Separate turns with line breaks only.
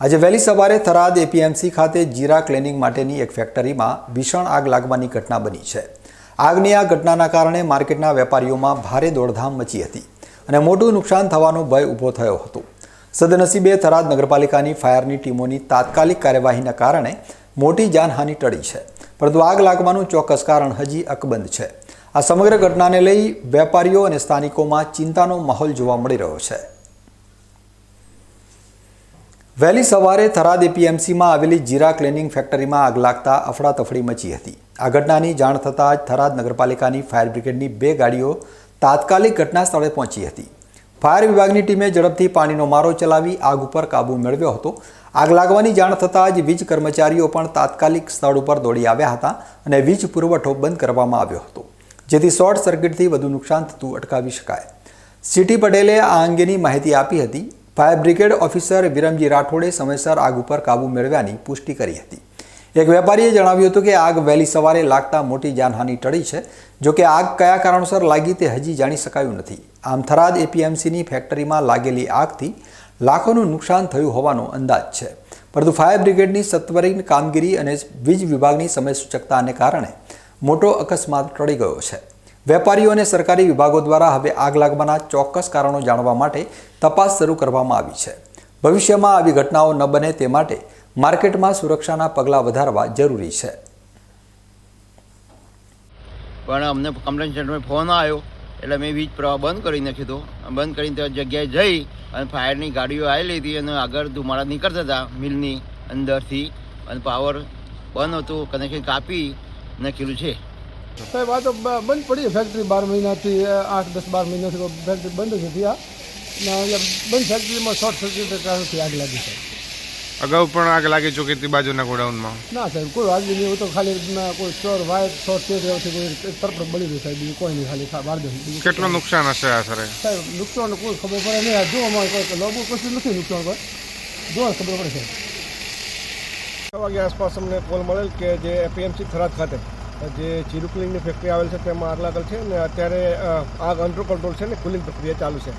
આજે વહેલી સવારે થરાદ એપીએમસી ખાતે જીરા ક્લિનિંગ માટેની એક ફેક્ટરીમાં ભીષણ આગ લાગવાની ઘટના બની છે. આગની આ ઘટનાના કારણે માર્કેટના વેપારીઓમાં ભારે દોડધામ મચી હતી અને મોટું નુકસાન થવાનો ભય ઊભો થયો હતો. સદનસીબે થરાદ નગરપાલિકાની ફાયરની ટીમોની તાત્કાલિક કાર્યવાહીના કારણે મોટી જાનહાનિ ટળી છે. પરંતુ આગ લાગવાનું ચોક્કસ કારણ હજી અકબંધ છે. આ સમગ્ર ઘટનાને લઈ વેપારીઓ અને સ્થાનિકોમાં ચિંતાનો માહોલ જોવા મળી રહ્યો છે. વહેલી સવારે થરાદ એપીએમસીમાં આવેલી જીરા ક્લિનિંગ ફેક્ટરીમાં આગ લાગતા અફડાતફડી મચી હતી. આ ઘટનાની જાણ થતાં જ થરાદ નગરપાલિકાની ફાયર બ્રિગેડની બે ગાડીઓ તાત્કાલિક ઘટના સ્થળે પહોંચી હતી. ફાયર વિભાગની ટીમે ઝડપથી પાણીનો મારો ચલાવી આગ ઉપર કાબૂ મેળવ્યો હતો. આગ લાગવાની જાણ થતાં જ વીજ કર્મચારીઓ પણ તાત્કાલિક સ્થળ ઉપર દોડી આવ્યા હતા અને વીજ પુરવઠો બંધ કરવામાં આવ્યો હતો. જેથી શોર્ટ સર્કિટથી વધુ નુકસાન થતું અટકાવી શકાય. સીટી પટેલે આ અંગેની માહિતી આપી હતી. ફાયર બ્રિગેડ ઓફિસર વિરમજી રાઠોડે સમયસર આગ ઉપર કાબૂ મેળવ્યાની પુષ્ટિ કરી હતી. એક વેપારીએ જણાવ્યું હતું કે આગ વહેલી સવારે લાગતા મોટી જાનહાનિ ટળી છે. જોકે આગ કયા કારણોસર લાગી તે હજી જાણી શકાયું નથી. આમ થરાદ એપીએમસીની ફેક્ટરીમાં લાગેલી આગથી લાખોનું નુકસાન થયું હોવાનો અંદાજ છે. પરંતુ ફાયર બ્રિગેડની સત્વરીન કામગીરી અને વીજ વિભાગની સમયસૂચકતાને કારણે મોટો અકસ્માત ટળી ગયો છે. વેપારીઓ અને સરકારી વિભાગો દ્વારા હવે આગ લાગવાના ચોક્કસ કારણો જાણવા માટે તપાસ શરૂ કરવામાં આવી છે. ભવિષ્યમાં આવી ઘટનાઓ ન બને તે માટે માર્કેટમાં સુરક્ષાના પગલાં વધારવા જરૂરી છે.
પણ અમને કમ્પ્લેન સેન્ટરમાં ફોન આવ્યો, એટલે મેં વીજ પ્રવાહ બંધ કરી નાખ્યો હતો. બંધ કરીને ત્યાં જગ્યાએ જઈ અને ફાયરની ગાડીઓ આવેલી હતી અને આગળ ધુમાડા નીકળતા હતા મિલની અંદરથી અને પાવર બંધ હતું કનેક્શન કાપી નાખેલું છે.
સાહેબ આ તો બ- બંધ પડી છે ફેક્ટરી બાર મહિનાથી અ, આઠ દસ બાર મહિનાથી તો ફેક્ટરી બંધ જ હતી આ ને અહીંયા બંધ ફેક્ટરીમાં શોર્ટ સર્કિટ કારણથી આગ લાગી છે
અગાઉ પણ આગ લાગી ચૂકી હતી બાજુના ગોડાઉનમાં.
ના સાહેબ કોઈ આગ નહીં હોય તો ખાલી ના કોઈ સ્ટોર વાયર શોર્ટ થઈ રહ્યો છે કોઈ તરફ બળી ગયું સાહેબ બીજું કોઈ નહીં ખાલી ખા- બાર દસ બીજું
કેટલું નુકસાન હશે આશરે
સાહેબ નુકસાન કોઈ ખબર પડે નહીં આ જો અમારે કોઈ લોબુ કશું નથી નુકસાન કોઈ. જો ખબર પડે સાહેબ. છ વાગે આસપાસ અમને કોલ મળેલ કે જે એપીએમસી થરાદ ખાતે. જે ચીરુકુલિંગની ફેક્ટરી આવેલ છે તેમાં આગ લાગેલ છે અને અત્યારે આગ અંડર કંટ્રોલ છે ને કુલિંગ પ્રક્રિયા ચાલુ છે.